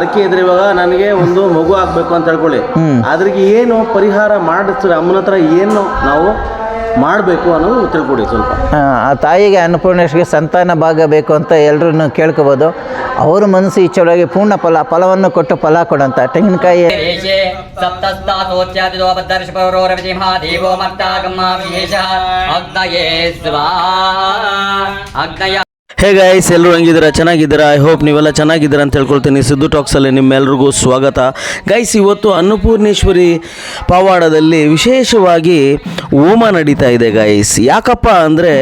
ಅದಕ್ಕೆ ಇದ್ರೆ ಇವಾಗ ನನಗೆ ಒಂದು ಮಗು ಆಗ್ಬೇಕು ಅಂತ ಹೇಳ್ಕೊಳ್ಳಿ. ಅದ್ರಿಗೆ ಏನು ಪರಿಹಾರ ಮಾಡಿಸ್ತಾರೆ? ಅಮ್ಮನ ಹತ್ರ ಏನು ನಾವು ಮಾಡಬೇಕು ಅನ್ನೋದು ತಿಳ್ಕೊಡಿ ಸ್ವಲ್ಪ. ಆ ತಾಯಿಗೆ ಅನ್ನಪೂರ್ಣೇಶ್ಗೆ ಸಂತಾನ ಭಾಗ ಬೇಕು ಅಂತ ಎಲ್ಲರೂ ಕೇಳ್ಕೋಬೋದು. ಅವ್ರ ಮನಸ್ಸು ಇಚ್ಛೆಯೊಳಗೆ ಪೂರ್ಣ ಫಲ ಫಲವನ್ನು ಕೊಟ್ಟು ಫಲ ಕೊಡಂತ. ತೆಂಗಿನಕಾಯಿ. ಸ್ವಾ ಹೇ ಗಾಯ್ಸ್ ಎಲ್ಲರೂ ಹೆಂಗಿದ್ದೀರಾ? ಚೆನ್ನಾಗಿದ್ದೀರಾ? ಐ ಹೋಪ್ ನೀವೆಲ್ಲ ಚೆನ್ನಾಗಿದ್ದೀರಾ ಅಂತ ಹೇಳ್ಕೊಳ್ತೀನಿ. ಸಿದ್ದು ಟಾಕ್ಸಲ್ಲಿ ನಿಮ್ಮೆಲ್ರಿಗೂ ಸ್ವಾಗತ. ಗಾಯ್ಸ್ ಇವತ್ತು ಅನ್ನಪೂರ್ಣೇಶ್ವರಿ ಪವಾಡದಲ್ಲಿ ವಿಶೇಷವಾಗಿ ಹೋಮ ನಡೀತಾ ಇದೆ ಗೈಸ್ ಯಾಕಪ್ಪ ಅಂದರೆ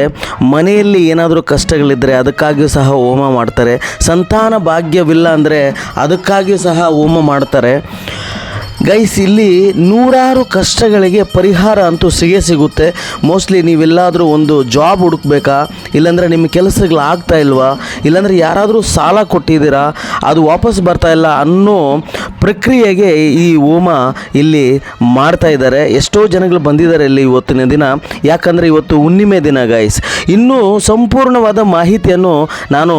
ಮನೆಯಲ್ಲಿ ಏನಾದರೂ ಕಷ್ಟಗಳಿದ್ದರೆ ಅದಕ್ಕಾಗಿಯೂ ಸಹ ಹೋಮ ಮಾಡ್ತಾರೆ. ಸಂತಾನ ಭಾಗ್ಯವಿಲ್ಲ ಅಂದರೆ ಅದಕ್ಕಾಗಿಯೂ ಸಹ ಹೋಮ ಮಾಡ್ತಾರೆ. ಗೈಸ್, ಇಲ್ಲಿ ನೂರಾರು ಕಷ್ಟಗಳಿಗೆ ಪರಿಹಾರ ಅಂತೂ ಸಿಗೇ ಸಿಗುತ್ತೆ. ಮೋಸ್ಟ್ಲಿ ನೀವೆಲ್ಲಾದರೂ ಒಂದು ಜಾಬ್ ಹುಡುಕ್ಬೇಕಾ? ಇಲ್ಲಾಂದರೆ ನಿಮ್ಮ ಕೆಲಸಗಳು ಆಗ್ತಾ ಇಲ್ವಾ? ಇಲ್ಲಾಂದರೆ ಯಾರಾದರೂ ಸಾಲ ಕೊಟ್ಟಿದ್ದೀರಾ? ಅದು ವಾಪಸ್ ಬರ್ತಾ ಇಲ್ಲ ಅನ್ನೋ ಪ್ರಕ್ರಿಯೆಗೆ ಈ ಹೋಮ ಇಲ್ಲಿ ಮಾಡ್ತಾ ಇದ್ದಾರೆ. ಎಷ್ಟೋ ಜನಗಳು ಬಂದಿದ್ದಾರೆ ಇಲ್ಲಿ ಇವತ್ತಿನ ದಿನ. ಯಾಕಂದರೆ ಇವತ್ತು ಹುಣ್ಣಿಮೆ ದಿನ, ಗೈಸ್. ಇನ್ನೂ ಸಂಪೂರ್ಣವಾದ ಮಾಹಿತಿಯನ್ನು ನಾನು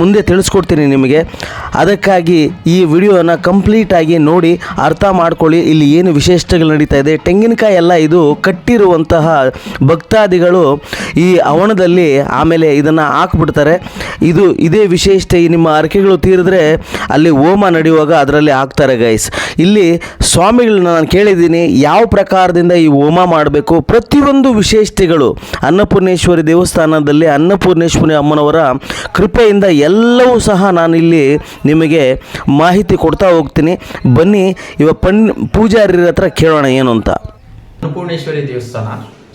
ಮುಂದೆ ತಿಳಿಸ್ಕೊಡ್ತೀನಿ ನಿಮಗೆ. ಅದಕ್ಕಾಗಿ ಈ ವಿಡಿಯೋನ ಕಂಪ್ಲೀಟಾಗಿ ನೋಡಿ, ಅರ್ಥ ಮಾಡ್ಕೊಳ್ಳಿ. ಇಲ್ಲಿ ಏನು ವಿಶೇಷತೆಗಳು ನಡೀತಾ ಇದೆ? ತೆಂಗಿನಕಾಯಿ ಎಲ್ಲ ಇದು ಕಟ್ಟಿರುವಂತಹ ಭಕ್ತಾದಿಗಳು ಈ ಅವಣದಲ್ಲಿ ಆಮೇಲೆ ಇದನ್ನು ಹಾಕ್ಬಿಡ್ತಾರೆ. ಇದು ಇದೇ ವಿಶೇಷತೆ ನಿಮ್ಮ ಅರಕೆಗಳು ತೀರಿದ್ರೆ ಅಲ್ಲಿ ಹೋಮ ನಡೆಯುವಾಗ ಅದರಲ್ಲಿ ಹಾಕ್ತಾರೆ ಗೈಸ್ ಇಲ್ಲಿ ಸ್ವಾಮಿಗಳನ್ನ ನಾನು ಕೇಳಿದ್ದೀನಿ, ಯಾವ ಪ್ರಕಾರದಿಂದ ಈ ಹೋಮ ಮಾಡಬೇಕು? ಪ್ರತಿಯೊಂದು ವಿಶೇಷತೆಗಳು, ಅನ್ನಪೂರ್ಣೇಶ್ವರಿ ದೇವಸ್ಥಾನದಲ್ಲಿ ಅನ್ನಪೂರ್ಣೇಶ್ವರಿ ಅಮ್ಮನವರ ಕೃಪೆಯಿಂದ ಎಲ್ಲವೂ ಸಹ ನಾನಿಲ್ಲಿ ನಿಮಗೆ ಮಾಹಿತಿ ಕೊಡ್ತಾ ಹೋಗ್ತೀನಿ. ಬನ್ನಿ, ಇವ ಪಣ್ ಪೂಜಾರಿರ ಹತ್ರ ಕೇಳೋಣ ಏನು ಅಂತ. ಅನ್ನಪೂರ್ಣೇಶ್ವರಿ ದೇವಸ್ಥಾನ,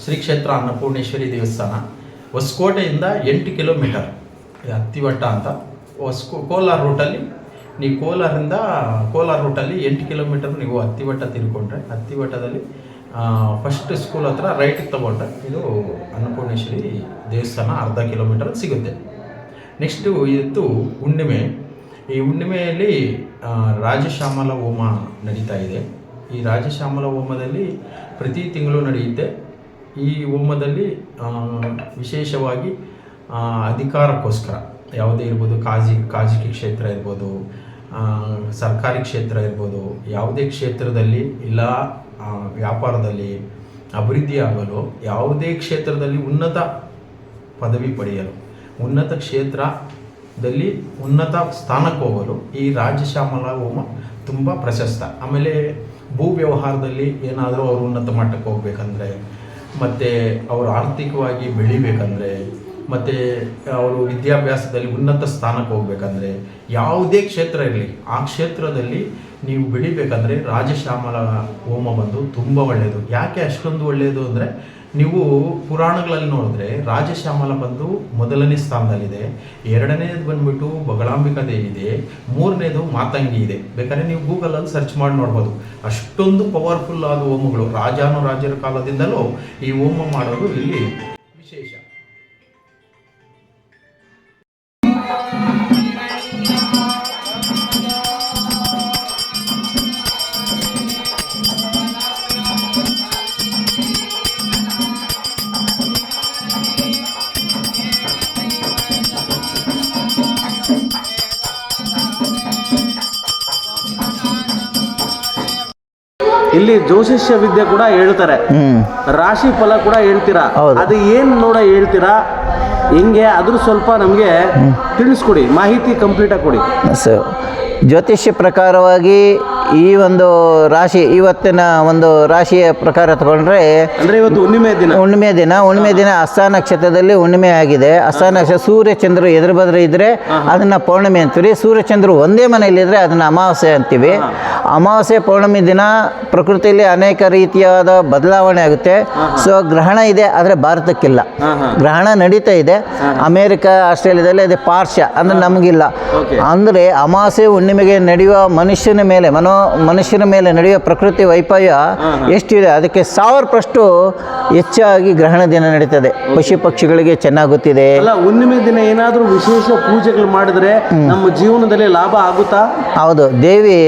ಶ್ರೀ ಕ್ಷೇತ್ರ ಅನ್ನಪೂರ್ಣೇಶ್ವರಿ ದೇವಸ್ಥಾನ, ಹೊಸಕೋಟೆಯಿಂದ ಎಂಟು ಕಿಲೋಮೀಟರ್. ಹತ್ತಿವಟ್ಟ ಅಂತ. ಹೊಸ್ಕೋ, ಕೋಲಾರ ರೂಟಲ್ಲಿ ನೀವು ಕೋಲಾರಿಂದ, ಕೋಲಾರ ರೂಟಲ್ಲಿ ಎಂಟು ಕಿಲೋಮೀಟರ್ ನೀವು ಹತ್ತಿವಟ್ಟ ತಿರ್ಕೊಂಡ್ರೆ, ಹತ್ತಿವಟ್ಟದಲ್ಲಿ ಫಸ್ಟ್ ಸ್ಕೂಲ್ ಹತ್ರ ರೈಟ್ ತಗೊಂಡ್ರೆ ಇದು ಅನ್ನಪೂರ್ಣೇಶ್ವರಿ ದೇವಸ್ಥಾನ ಅರ್ಧ ಕಿಲೋಮೀಟರ್ ಸಿಗುತ್ತೆ. ನೆಕ್ಸ್ಟು ಇತ್ತು ಹುಣ್ಣಿಮೆ ಈ ಹುಣ್ಣಿಮೆಯಲ್ಲಿ ರಾಜಶ್ಯಾಮಲ ಹೋಮ ನಡೀತಾ ಇದೆ. ಈ ರಾಜಶ್ಯಾಮಲ ಹೋಮದಲ್ಲಿ ಪ್ರತಿ ತಿಂಗಳು ನಡೆಯುತ್ತೆ. ಈ ಹೋಮದಲ್ಲಿ ವಿಶೇಷವಾಗಿ ಅಧಿಕಾರಕ್ಕೋಸ್ಕರ ಯಾವುದೇ ಇರ್ಬೋದು, ಕಾಜಿ, ಕಾಜಿಕಿ ಕ್ಷೇತ್ರ ಇರ್ಬೋದು ಸರ್ಕಾರಿ ಕ್ಷೇತ್ರ ಇರ್ಬೋದು, ಯಾವುದೇ ಕ್ಷೇತ್ರದಲ್ಲಿ ಇಲ್ಲ ವ್ಯಾಪಾರದಲ್ಲಿ ಅಭಿವೃದ್ಧಿ ಆಗಲು ಯಾವುದೇ ಕ್ಷೇತ್ರದಲ್ಲಿ ಉನ್ನತ ಪದವಿ ಪಡೆಯಲು, ಉನ್ನತ ಕ್ಷೇತ್ರದಲ್ಲಿ ಉನ್ನತ ಸ್ಥಾನಕ್ಕೆ ಹೋಗಲು ಈ ರಾಜಶ್ಯಾಮಲ ಹೋಮ ತುಂಬ ಪ್ರಶಸ್ತ. ಆಮೇಲೆ ಭೂ ವ್ಯವಹಾರದಲ್ಲಿ ಏನಾದರೂ ಅವರು ಉನ್ನತ ಮಟ್ಟಕ್ಕೆ ಹೋಗ್ಬೇಕಂದ್ರೆ, ಮತ್ತು ಅವರು ಆರ್ಥಿಕವಾಗಿ ಬೆಳಿಬೇಕಂದ್ರೆ, ಮತ್ತು ಅವರು ವಿದ್ಯಾಭ್ಯಾಸದಲ್ಲಿ ಉನ್ನತ ಸ್ಥಾನಕ್ಕೆ ಹೋಗ್ಬೇಕಂದ್ರೆ ಯಾವುದೇ ಕ್ಷೇತ್ರ ಇರಲಿ, ಆ ಕ್ಷೇತ್ರದಲ್ಲಿ ನೀವು ಬೆಳಿಬೇಕಂದ್ರೆ ರಾಜಶ್ಯಾಮಲ ಹೋಮ ಬಂದು ತುಂಬ ಒಳ್ಳೆಯದು ಯಾಕೆ ಅಷ್ಟೊಂದು ಒಳ್ಳೆಯದು ಅಂದರೆ ನೀವು ಪುರಾಣಗಳಲ್ಲಿ ನೋಡಿದ್ರೆ ರಾಜಶ್ಯಾಮಲ ಬಂದು ಮೊದಲನೇ ಸ್ಥಾನದಲ್ಲಿದೆ, ಎರಡನೇದು ಬಂದ್ಬಿಟ್ಟು ಬಗಳಾಂಬಿಕಾ ದೇವಿ ಇದೆ, ಮೂರನೇದು ಮಾತಂಗಿ ಇದೆ. ಬೇಕಾದ್ರೆ ನೀವು ಗೂಗಲಲ್ಲಿ ಸರ್ಚ್ ಮಾಡಿ ನೋಡ್ಬೋದು. ಅಷ್ಟೊಂದು ಪವರ್ಫುಲ್ ಆದ ಹೋಮಗಳು ರಾಜಾನುರಾಜರ ಕಾಲದಿಂದಲೂ ಈ ಹೋಮ ಮಾಡೋದು ಇಲ್ಲಿ ವಿಶೇಷ. ಇಲ್ಲಿ ಜ್ಯೋತಿಷ್ಯ ವಿದ್ಯೆ ಕೂಡ ಹೇಳ್ತಾರೆ. ರಾಶಿ ಫಲ ಕೂಡ ಹೇಳ್ತೀರಾ. ಅದು ಏನು ನೋಡ ಹೇಳ್ತೀರಾ? ಹಿಂಗೆ ಅದ್ರ ಸ್ವಲ್ಪ ನಮಗೆ ತಿಳಿಸ್ಕೊಡಿ. ಮಾಹಿತಿ ಕಂಪ್ಲೀಟಾಗಿ ಕೊಡಿ. ಸೊ ಜ್ಯೋತಿಷ್ಯ ಪ್ರಕಾರವಾಗಿ ಈ ಒಂದು ರಾಶಿ ಇವತ್ತಿನ ಒಂದು ರಾಶಿಯ ಪ್ರಕಾರ ತಗೊಂಡ್ರೆ ಅಂದ್ರೆ ಇವತ್ತು ಹುಣ್ಣಿಮೆ ದಿನ. ಹುಣ್ಣಿಮೆ ದಿನ ಹುಣ್ಣಿಮೆ ದಿನ ಅಸ್ತ ನಕ್ಷತ್ರದಲ್ಲಿ ಹುಣ್ಣಿಮೆ ಆಗಿದೆ. ಅಸ್ತ ನಕ್ಷತ್ರ ಸೂರ್ಯ ಚಂದ್ರ ಎದುರು ಬದ್ರ ಇದ್ರೆ ಅದನ್ನ ಪೌರ್ಣಿಮೆ ಅಂತೀವಿ. ಸೂರ್ಯ ಚಂದ್ರ ಒಂದೇ ಮನೆಯಲ್ಲಿ ಇದ್ರೆ ಅದನ್ನ ಅಮಾವಾಸ್ಯೆ ಅಂತೀವಿ. ಅಮಾವಾಸ್ಯೆ ಪೌರ್ಣಮಿ ದಿನ ಪ್ರಕೃತಿಯಲ್ಲಿ ಅನೇಕ ರೀತಿಯಾದ ಬದಲಾವಣೆ ಆಗುತ್ತೆ. ಸೊ ಗ್ರಹಣ ಇದೆ ಆದರೆ ಭಾರತಕ್ಕಿಲ್ಲ. ಗ್ರಹಣ ನಡೀತಾ ಇದೆ. ಅಮೇರಿಕ ಆಸ್ಟ್ರೇಲಿಯಾದಲ್ಲಿ ಇದೆ ಪಾರ್ಶ್ಯ ಅಂದ್ರೆ ನಮಗಿಲ್ಲ. ಅಂದರೆ ಅಮಾವಾಸ್ಯೆ ಹುಣ್ಣಿಮೆಗೆ ನಡೆಯುವ ಮನುಷ್ಯನ ಮೇಲೆ ಮನೋ ಮನುಷ್ಯನ ಮೇಲೆ ನಡೆಯುವ ಪ್ರಕೃತಿ ವೈಫಲ್ಯ ಎಷ್ಟಿದೆ? ಅದಕ್ಕೆ ಸಾವಿರ ಪ್ರಷ್ಟು ಹೆಚ್ಚಾಗಿ ಗ್ರಹಣ ದಿನ ನಡೀತದೆ. ಪಶು ಪಕ್ಷಿಗಳಿಗೆ ಚೆನ್ನಾಗುತ್ತಿದೆ. ಹುಣ್ಣಿಮೆ ದಿನ ಏನಾದರೂ ವಿಶೇಷ ಪೂಜೆಗಳು ಮಾಡಿದ್ರೆ ನಮ್ಮ ಜೀವನದಲ್ಲಿ ಲಾಭ ಆಗುತ್ತಾ? ಹೌದು. ದೇವಿ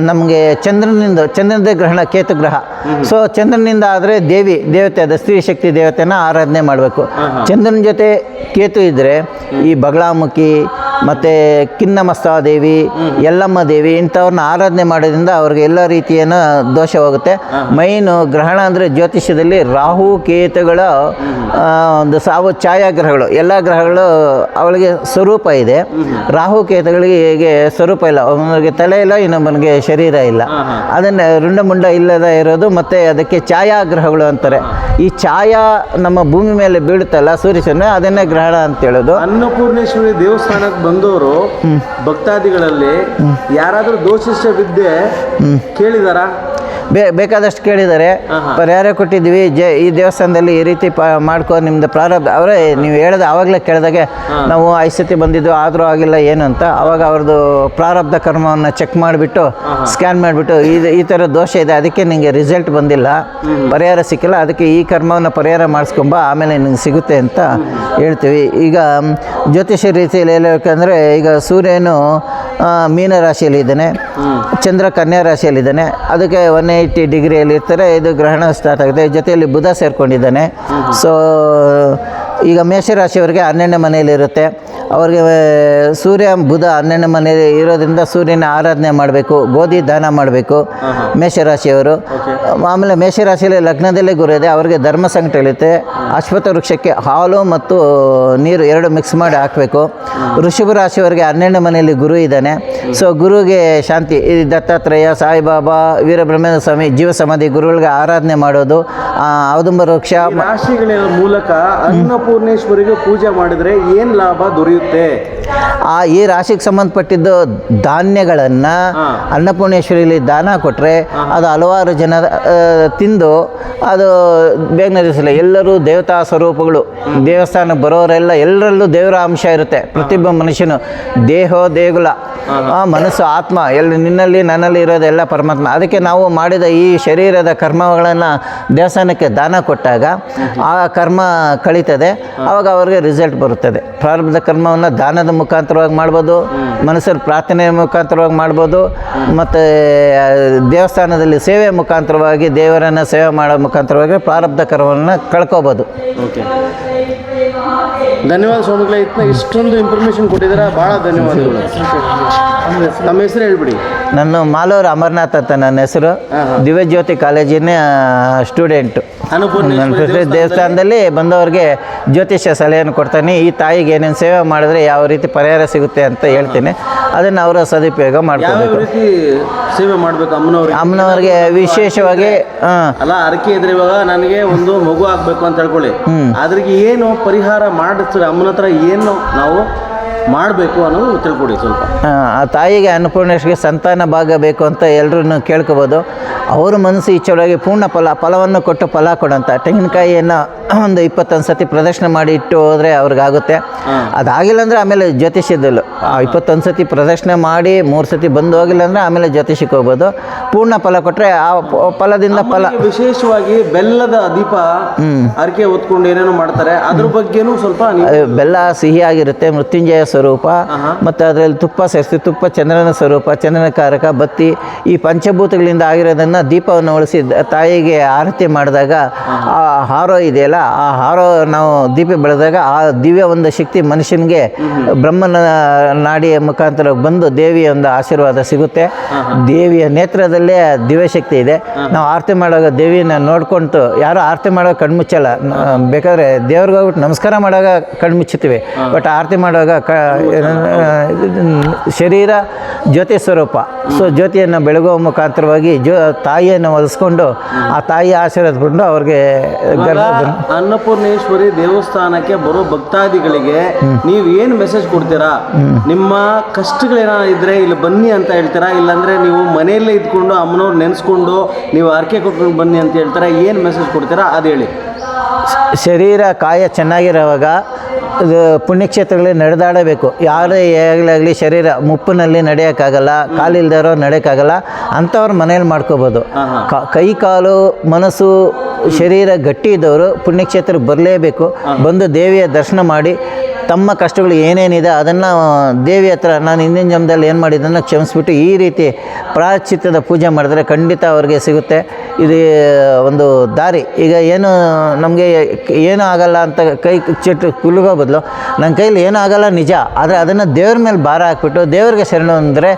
ನಮಗೆ ಚಂದ್ರನಿಂದ ಚಂದ್ರನದೇ ಗ್ರಹಣ ಕೇತು ಗ್ರಹ. ಸೊ ಚಂದ್ರನಿಂದ ಆದರೆ ದೇವಿ ದೇವತೆ ಅದ ಸ್ತ್ರೀ ಶಕ್ತಿ ದೇವತೆನ ಆರಾಧನೆ ಮಾಡಬೇಕು. ಚಂದ್ರನ ಜೊತೆ ಕೇತು ಇದ್ದರೆ ಈ ಬಗಳಾಮುಖಿ ಮತ್ತು ಕಿನ್ನಮಸ್ತಾ ದೇವಿ ಯಲ್ಲಮ್ಮ ದೇವಿ ಇಂಥವ್ರನ್ನ ಆರಾಧನೆ ಮಾಡೋದ್ರಿಂದ ಅವ್ರಿಗೆ ಎಲ್ಲ ರೀತಿಯನ ದೋಷವಾಗುತ್ತೆ. ಮೈನು ಗ್ರಹಣ ಅಂದರೆ ಜ್ಯೋತಿಷ್ಯದಲ್ಲಿ ರಾಹು ಕೇತುಗಳ ಒಂದು ಸಾವು ಛಾಯಾಗ್ರಹಗಳು. ಎಲ್ಲ ಗ್ರಹಗಳು ಅವಳಿಗೆ ಸ್ವರೂಪ ಇದೆ. ರಾಹು ಕೇತುಗಳಿಗೆ ಹೇಗೆ ಸ್ವರೂಪ ಇಲ್ಲ. ಒಬ್ಬನಿಗೆ ತಲೆ ಇಲ್ಲ ಇನ್ನೊಬ್ಬನಿಗೆ ಶರೀರ ಇಲ್ಲ. ಅದನ್ನು ರುಂಡಮುಂಡ ಇಲ್ಲದ ಇರೋದು ಮತ್ತು ಅದಕ್ಕೆ ಛಾಯಾಗ್ರಹಗಳು ಅಂತಾರೆ. ಈ ಛಾಯಾ ನಮ್ಮ ಭೂಮಿ ಮೇಲೆ ಬೀಳುತ್ತಲ್ಲ ಸೂರ್ಯಚಂದ್ರ ಅದನ್ನೇ ಗ್ರಹಣ ಅಂತ ಹೇಳೋದು. ಅನ್ನಪೂರ್ಣೇಶ್ವರಿ ದೇವಸ್ಥಾನಕ್ಕೆ ಬಂದವರು ಭಕ್ತಾದಿಗಳಲ್ಲಿ ಯಾರಾದರೂ ದೋಷಿಷ್ಟ ವಿದ್ಯೆ ಕೇಳಿದಾರಾ? ಬೇ ಬೇಕಾದಷ್ಟು ಕೇಳಿದ್ದಾರೆ. ಪರಿಹಾರ ಕೊಟ್ಟಿದ್ವಿ ಜೆ ಈ ದೇವಸ್ಥಾನದಲ್ಲಿ ಈ ರೀತಿ ಮಾಡ್ಕೋ ಮಾಡ್ಕೊ ನಿಮ್ದು ಪ್ರಾರಂಭ ಅವರೇ ನೀವು ಹೇಳಿದ ಆವಾಗಲೇ ಕೇಳಿದಾಗೆ ನಾವು ಐಸತಿ ಸತಿ ಬಂದಿದ್ದು ಆದರೂ ಆಗಿಲ್ಲ ಏನು ಅಂತ ಅವಾಗ ಅವ್ರದ್ದು ಪ್ರಾರಬ್ಧ ಕರ್ಮವನ್ನು ಚೆಕ್ ಮಾಡಿಬಿಟ್ಟು ಸ್ಕ್ಯಾನ್ ಮಾಡಿಬಿಟ್ಟು ಇದು ಈ ಥರ ದೋಷ ಇದೆ. ಅದಕ್ಕೆ ನಿಮಗೆ ರಿಸಲ್ಟ್ ಬಂದಿಲ್ಲ. ಪರಿಹಾರ ಸಿಕ್ಕಿಲ್ಲ. ಅದಕ್ಕೆ ಈ ಕರ್ಮವನ್ನು ಪರಿಹಾರ ಮಾಡಿಸ್ಕೊಂಬ ಆಮೇಲೆ ನಿಂಗೆ ಸಿಗುತ್ತೆ ಅಂತ ಹೇಳ್ತೀವಿ. ಈಗ ಜ್ಯೋತಿಷ್ಯ ರೀತಿಯಲ್ಲಿ ಹೇಳಬೇಕಂದ್ರೆ ಈಗ ಸೂರ್ಯನು ಮೀನ ರಾಶಿಯಲ್ಲಿ ಇದ್ದಾನೆ ಚಂದ್ರ ಕನ್ಯಾ ರಾಶಿಯಲ್ಲಿದ್ದಾನೆ. ಅದಕ್ಕೆ ಒನ್ ಏಯ್ಟಿ ಡಿಗ್ರಿಯಲ್ಲಿ ಇರ್ತಾರೆ. ಇದು ಗ್ರಹಣ ಸ್ಟಾರ್ಟ್ ಆಗುತ್ತೆ. ಜೊತೆಯಲ್ಲಿ ಬುಧ ಸೇರ್ಕೊಂಡಿದ್ದಾನೆ. ಸೊ ಈಗ ಮೇಷರಾಶಿಯವರಿಗೆ ಹನ್ನೆರಡನೇ ಮನೆಯಲ್ಲಿರುತ್ತೆ ಅವರಿಗೆ ಸೂರ್ಯ ಬುಧ ಹನ್ನೆರಡನೇ ಮನೆಯಲ್ಲಿ ಇರೋದ್ರಿಂದ ಸೂರ್ಯನ ಆರಾಧನೆ ಮಾಡಬೇಕು ಗೋಧಿ ದಾನ ಮಾಡಬೇಕು ಮೇಷರಾಶಿಯವರು. ಆಮೇಲೆ ಮೇಷರಾಶಿಯಲ್ಲಿ ಲಗ್ನದಲ್ಲೇ ಗುರು ಇದೆ ಅವರಿಗೆ ಧರ್ಮ ಸಂಕಟ ಇರುತ್ತೆ ಅಶ್ವತ್ಥ ವೃಕ್ಷಕ್ಕೆ ಹಾಲು ಮತ್ತು ನೀರು ಎರಡು ಮಿಕ್ಸ್ ಮಾಡಿ ಹಾಕಬೇಕು. ಋಷಭ ರಾಶಿಯವರಿಗೆ ಹನ್ನೆರಡನೇ ಮನೆಯಲ್ಲಿ ಗುರು ಇದ್ದಾನೆ. ಸೊ ಗುರುಗೆ ಶಾಂತಿ ಈ ದತ್ತಾತ್ರೇಯ ಸಾಯಿಬಾಬಾ ವೀರಬ್ರಹ್ಮೇಂದ್ರ ಸ್ವಾಮಿ ಜೀವ ಸಮಾಧಿ ಗುರುಗಳಿಗೆ ಆರಾಧನೆ ಮಾಡೋದು ಔದುಂಬರ ವೃಕ್ಷ ರಾಶಿಗಳ ಮೂಲಕ ಅನ್ನಪೂರ್ಣೇಶ್ವರಿಗೆ ಪೂಜೆ ಮಾಡಿದರೆ ಏನು ಲಾಭ ದೊರೆಯುತ್ತೆ? ಆ ಈ ರಾಶಿಗೆ ಸಂಬಂಧಪಟ್ಟಿದ್ದು ಧಾನ್ಯಗಳನ್ನು ಅನ್ನಪೂರ್ಣೇಶ್ವರಿಲಿ ದಾನ ಕೊಟ್ಟರೆ ಅದು ಹಲವಾರು ಜನ ತಿಂದು ಅದು ಬೇಗ ನಡೆಸಲ್ಲ ಎಲ್ಲರೂ ದೇವತಾ ಸ್ವರೂಪಗಳು. ದೇವಸ್ಥಾನಕ್ಕೆ ಬರೋರೆಲ್ಲ ಎಲ್ಲರಲ್ಲೂ ದೇವರ ಅಂಶ ಇರುತ್ತೆ. ಪ್ರತಿಯೊಬ್ಬ ಮನುಷ್ಯನು ದೇಹ ದೇಗುಲ. ಆ, ಮನಸ್ಸು ಆತ್ಮ. ಎಲ್ಲ ನಿನ್ನಲ್ಲಿ ನನ್ನಲ್ಲಿ ಇರೋದೆಲ್ಲ ಪರಮಾತ್ಮ. ಅದಕ್ಕೆ ನಾವು ಮಾಡಿದ ಈ ಶರೀರದ ಕರ್ಮಗಳನ್ನು ದೇವಸ್ಥಾನಕ್ಕೆ ದಾನ ಕೊಟ್ಟಾಗ ಆ ಕರ್ಮ ಕಳೀತದೆ. ಆವಾಗ ಅವ್ರಿಗೆ ರಿಸಲ್ಟ್ ಬರುತ್ತದೆ. ಪ್ರಾರಂಭದ ಕರ್ಮವನ್ನು ದಾನದ ಮುಖಾಂತರವಾಗಿ ಮಾಡ್ಬೋದು ಮನಸ್ಸಲ್ಲಿ ಪ್ರಾರ್ಥನೆಯ ಮುಖಾಂತರವಾಗಿ ಮಾಡ್ಬೋದು, ಮತ್ತು ದೇವಸ್ಥಾನದಲ್ಲಿ ಸೇವೆ ಮುಖಾಂತರವಾಗಿ, ದೇವರನ್ನು ಸೇವೆ ಮಾಡೋ ಮುಖಾಂತರವಾಗಿ ಪ್ರಾರಬ್ಧ ಕರ್ಮವನ್ನು ಕಳ್ಕೋಬೋದು. ಓಕೆ ಧನ್ಯವಾದ ಸ್ವಾಮಿಗಳೇ ಇತ್ತ ಇಷ್ಟೊಂದು ಇನ್ಫಾರ್ಮೇಶನ್ ಕೊಟ್ಟಿದ್ದೀರಾ ಭಾಳ ಧನ್ಯವಾದಗಳು. ನಮ್ಮ ಹೆಸರು ಹೇಳ್ಬಿಡಿ. ನನ್ನ ಮಾಲೂರು ಅಮರನಾಥ್ ಅಂತ ನನ್ನ ಹೆಸರು. ದಿವ್ಯಜ್ಯೋತಿ ಕಾಲೇಜಿನ ಸ್ಟೂಡೆಂಟು ದೇವಸ್ಥಾನದಲ್ಲಿ. ಬಂದವ್ರಿಗೆ ಜ್ಯೋತಿಷ್ಯ ಸಲಹೆಯನ್ನು ಕೊಡ್ತಾನೆ. ಈ ತಾಯಿಗೆ ಏನೇನು ಸೇವೆ ಮಾಡಿದ್ರೆ ಯಾವ ರೀತಿ ಪರಿಹಾರ ಸಿಗುತ್ತೆ ಅಂತ ಹೇಳ್ತೀನಿ. ಅದನ್ನು ಅವರ ಸದುಪಯೋಗ ಯಾವ ಮಾಡ್ಕೋಬೇಕು ರೀತಿ ಸೇವೆ ಮಾಡಬೇಕು ಅಮ್ಮನವ್ರಿಗೆ? ಅಮ್ಮನವ್ರಿಗೆ ವಿಶೇಷವಾಗಿ ಅಲ್ಲ ಅರಕೆ ಇದ್ರೆ ಇವಾಗ ನನಗೆ ಒಂದು ಮಗು ಆಗಬೇಕು ಅಂತ ಹೇಳ್ಕೊಳ್ಳಿ. ಅದ್ರಿಗೆ ಏನು ಪರಿಹಾರ ಮಾಡಿಸ್ತಾರೆ ಅಮ್ಮನ ಹತ್ರ ಏನು ನಾವು ಮಾಡಬೇಕು ಅನ್ನೋದು ತಿಳ್ಕೊಡಿ ಸ್ವಲ್ಪ. ಆ ತಾಯಿಗೆ ಅನ್ನಪೂರ್ಣೇಶ್ವರಿಗೆ ಸಂತಾನ ಭಾಗ ಬೇಕು ಅಂತ ಎಲ್ಲರೂ ಕೇಳ್ಕೋಬೋದು. ಅವರು ಮನಸ್ಸು ಇಚ್ಚೊಳಗೆ ಪೂರ್ಣ ಫಲ ಫಲವನ್ನು ಕೊಟ್ಟು ಫಲ ಕೊಡಂತ. ತೆಂಗಿನಕಾಯಿಯನ್ನು ಒಂದು ಇಪ್ಪತ್ತೊಂದು ಸತಿ ಪ್ರದರ್ಶನ ಮಾಡಿ ಇಟ್ಟು ಹೋದರೆ ಅವ್ರಿಗಾಗುತ್ತೆ. ಅದಾಗಿಲ್ಲ ಅಂದರೆ ಆಮೇಲೆ ಜ್ಯೋತಿಷ್ಯದಲ್ಲೂ. ಆ ಇಪ್ಪತ್ತೊಂದು ಸತಿ ಪ್ರದರ್ಶನ ಮಾಡಿ ಮೂರು ಸತಿ ಬಂದು ಹೋಗಿಲ್ಲ ಅಂದರೆ ಆಮೇಲೆ ಜ್ಯೋತಿಷಕ್ಕೆ ಹೋಗ್ಬೋದು. ಪೂರ್ಣ ಫಲ ಕೊಟ್ಟರೆ ಆ ಫಲದಿಂದ ಫಲ. ವಿಶೇಷವಾಗಿ ಬೆಲ್ಲದ ದೀಪ ಅರಿಕೆ ಹೊತ್ಕೊಂಡು ಏನೇನೋ ಮಾಡ್ತಾರೆ ಅದ್ರ ಬಗ್ಗೆನೂ ಸ್ವಲ್ಪ ಬೆಲ್ಲ ಸಿಹಿಯಾಗಿರುತ್ತೆ ಮೃತ್ಯುಂಜಯ ಸ್ವರೂಪ ಮತ್ತು ಅದರಲ್ಲಿ ತುಪ್ಪ ಸೇರಿಸಿ ತುಪ್ಪ ಚಂದ್ರನ ಸ್ವರೂಪ ಚಂದ್ರನ ಕಾರಕ ಬತ್ತಿ ಈ ಪಂಚಭೂತಗಳಿಂದ ಆಗಿರೋದನ್ನು ದೀಪವನ್ನು ಉಳಿಸಿ ತಾಯಿಗೆ ಆರತಿ ಮಾಡಿದಾಗ ಆ ಹಾರೋ ಇದೆಯಲ್ಲ ಆ ಹಾರೋ ನಾವು ದೀಪ ಬೆಳೆದಾಗ ಆ ದಿವ್ಯ ಒಂದು ಶಕ್ತಿ ಮನುಷ್ಯನಿಗೆ ಬ್ರಹ್ಮನ ನಾಡಿಯ ಮುಖಾಂತರ ಬಂದು ದೇವಿಯ ಒಂದು ಆಶೀರ್ವಾದ ಸಿಗುತ್ತೆ. ದೇವಿಯ ನೇತ್ರದಲ್ಲೇ ದಿವ್ಯ ಶಕ್ತಿ ಇದೆ. ನಾವು ಆರತಿ ಮಾಡುವಾಗ ದೇವಿಯನ್ನು ನೋಡ್ಕೊಂಡು ಯಾರು ಆರತಿ ಮಾಡೋ ಕಣ್ಮುಚ್ಚಲ್ಲ. ಬೇಕಾದ್ರೆ ದೇವ್ರಿಗೆ ಹೋಗ್ಬಿಟ್ಟು ನಮಸ್ಕಾರ ಮಾಡುವಾಗ ಕಣ್ಮುಚ್ಚುತ್ತೀವಿ. ಬಟ್ ಆರತಿ ಮಾಡುವಾಗ ಕ ಶರೀರ ಜ್ಯೋತಿ ಸ್ವರೂಪ. ಸೊ ಜ್ಯೋತಿಯನ್ನು ಬೆಳಗುವ ಮುಖಾಂತರವಾಗಿ ಜೋ ತಾಯಿಯನ್ನು ಒಲಿಸ್ಕೊಂಡು ಆ ತಾಯಿ ಆಶೀರ್ವಾದ ಬಂದು ಅವ್ರಿಗೆ ಅನ್ನಪೂರ್ಣೇಶ್ವರಿ ದೇವಸ್ಥಾನಕ್ಕೆ ಬರೋ ಭಕ್ತಾದಿಗಳಿಗೆ ನೀವು ಏನು ಮೆಸೇಜ್ ಕೊಡ್ತೀರಾ? ನಿಮ್ಮ ಕಷ್ಟಗಳೇನಿದ್ರೆ ಇದ್ರೆ ಇಲ್ಲಿ ಬನ್ನಿ ಅಂತ ಹೇಳ್ತೀರಾ? ಇಲ್ಲಾಂದ್ರೆ ನೀವು ಮನೆಯಲ್ಲೇ ಇದ್ಕೊಂಡು ಅಮ್ಮನವ್ರು ನೆನೆಸ್ಕೊಂಡು ನೀವು ಅರ್ಕೆ ಕೊಟ್ಕೊಂಡು ಬನ್ನಿ ಅಂತ ಹೇಳ್ತೀರಾ? ಏನು ಮೆಸೇಜ್ ಕೊಡ್ತೀರಾ? ಅದು ಹೇಳಿ. ಶರೀರ ಕಾಯ ಚೆನ್ನಾಗಿರೋವಾಗ ಇದು ಪುಣ್ಯಕ್ಷೇತ್ರಗಳಲ್ಲಿ ನಡೆದಾಡಬೇಕು. ಯಾರೇ ಆಗಲಿ ಶರೀರ ಮುಪ್ಪಿನಲ್ಲಿ ನಡೆಯೋಕ್ಕಾಗಲ್ಲ ಕಾಲಿಲ್ದಿರೋ ನಡೆಯೋಕ್ಕಾಗಲ್ಲ ಅಂಥವ್ರು ಮನೇಲಿ ಮಾಡ್ಕೋಬೋದು. ಕ- ಕೈ ಕಾಲು ಮನಸ್ಸು ಶರೀರ ಗಟ್ಟಿ ಇದ್ದವರು ಪುಣ್ಯಕ್ಷೇತ್ರಕ್ಕೆ ಬರಲೇಬೇಕು. ಬಂದು ದೇವಿಯ ದರ್ಶನ ಮಾಡಿ ತಮ್ಮ ಕಷ್ಟಗಳು ಏನೇನಿದೆ ಅದನ್ನು ದೇವಿ ಹತ್ರ ನಾನು ಹಿಂದಿನ ಜನ್ಮದಲ್ಲಿ ಏನು ಮಾಡಿದ್ದನ್ನು ಕ್ಷಮಿಸ್ಬಿಟ್ಟು ಈ ರೀತಿ ಪ್ರಾಚಿತ್ಯದ ಪೂಜೆ ಮಾಡಿದ್ರೆ ಖಂಡಿತ ಅವ್ರಿಗೆ ಸಿಗುತ್ತೆ. ಇದು ಒಂದು ದಾರಿ. ಈಗ ಏನು ನಮಗೆ ಏನೂ ಆಗಲ್ಲ ಅಂತ ಕೈ ಚಿಟ್ಟು ಕುಲುಗೋ ಬದಲು ನನ್ನ ಕೈಲಿ ಏನೂ ಆಗಲ್ಲ ನಿಜ. ಆದರೆ ಅದನ್ನು ದೇವ್ರ ಮೇಲೆ ಭಾರ ಹಾಕ್ಬಿಟ್ಟು ದೇವ್ರಿಗೆ ಶರಣು ಅಂದರೆ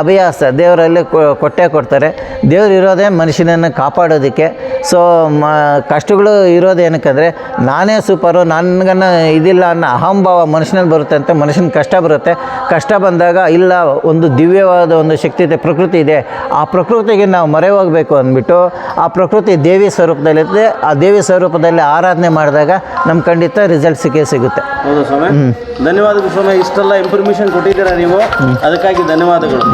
ಅಭ್ಯಾಸ. ದೇವರಲ್ಲಿ ಕೊಟ್ಟೆ ಕೊಡ್ತಾರೆ. ದೇವ್ರು ಇರೋದೇ ಮನುಷ್ಯನನ್ನು ಕಾಪಾಡೋದಕ್ಕೆ. ಸೊ ಮ, ಕಷ್ಟಗಳು ಇರೋದು ಏನಕ್ಕಂದರೆ ನಾನೇ ಸೂಪರು ನನಗನ್ನು ಇದಿಲ್ಲ ಅನ್ನೋ ಅಹಂಭಾವ ಮನುಷ್ಯನಲ್ಲಿ ಬರುತ್ತೆ ಅಂತ ಮನುಷ್ಯನ ಕಷ್ಟ ಬರುತ್ತೆ. ಕಷ್ಟ ಬಂದಾಗ ಇಲ್ಲ, ಒಂದು ದಿವ್ಯವಾದ ಒಂದು ಶಕ್ತಿ ಇದೆ, ಪ್ರಕೃತಿ ಇದೆ. ಆ ಪ್ರಕೃತಿಗೆ ನಾವು ಮರೆ ಹೋಗಬೇಕು ಅಂದ್ಬಿಟ್ಟು ಆ ಪ್ರಕೃತಿ ದೇವಿ ಸ್ವರೂಪದಲ್ಲಿರುತ್ತೆ ಆ ದೇವಿ ಸ್ವರೂಪದಲ್ಲಿ ಆರಾಧನೆ ಮಾಡಿದಾಗ ನಮ್ಮ ಖಂಡಿತ ರಿಸಲ್ಟ್ ಸಿಕ್ಕೇ ಸಿಗುತ್ತೆ. ಹೌದು ಸ್ವಾಮಿ? ಧನ್ಯವಾದಗಳು ಸ್ವಾಮಿ ಇಷ್ಟೆಲ್ಲ ಇನ್ಫಾರ್ಮೇಶನ್ ಕೊಟ್ಟಿದ್ದೀರಾ ನೀವು? ಅದಕ್ಕಾಗಿ ಧನ್ಯವಾದಗಳು.